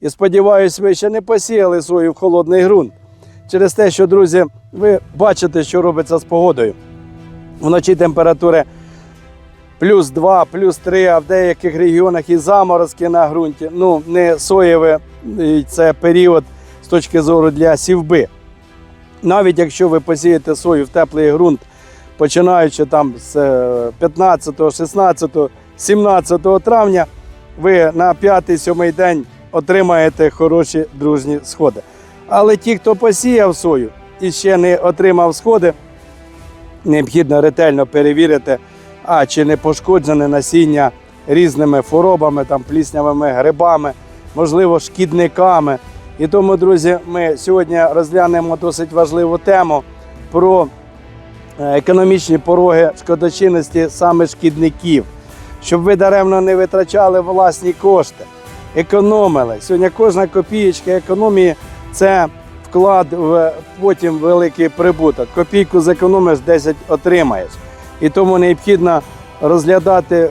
І сподіваюся, ви ще не посіяли сою в холодний ґрунт. Через те, що, друзі, ви бачите, що робиться з погодою. Вночі температури плюс 2, плюс 3, а в деяких регіонах і заморозки на ґрунті. Ну, не соєве, це період з точки зору для сівби. Навіть якщо ви посієте сою в теплий ґрунт, починаючи там з е, 15, 16, 17 травня, ви на 5-7 день отримаєте хороші дружні сходи. Але ті, хто посіяв сою і ще не отримав сходи, необхідно ретельно перевірити, а чи не пошкоджене насіння різними хворобами, там, пліснявими грибами, можливо, шкідниками. І тому, друзі, ми сьогодні розглянемо досить важливу тему про е, економічні пороги шкодочинності саме шкідників, щоб ви даремно не витрачали власні кошти, економили. Сьогодні кожна копієчка економії це вклад в потім великий прибуток. Копійку зекономиш, 10 отримаєш. І тому необхідно розглядати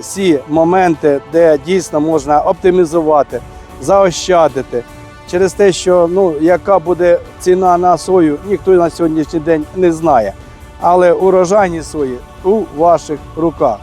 всі моменти, де дійсно можна оптимізувати, заощадити. Через те, що ну, яка буде ціна на сою, ніхто на сьогоднішній день не знає. Але урожайність сої у ваших руках.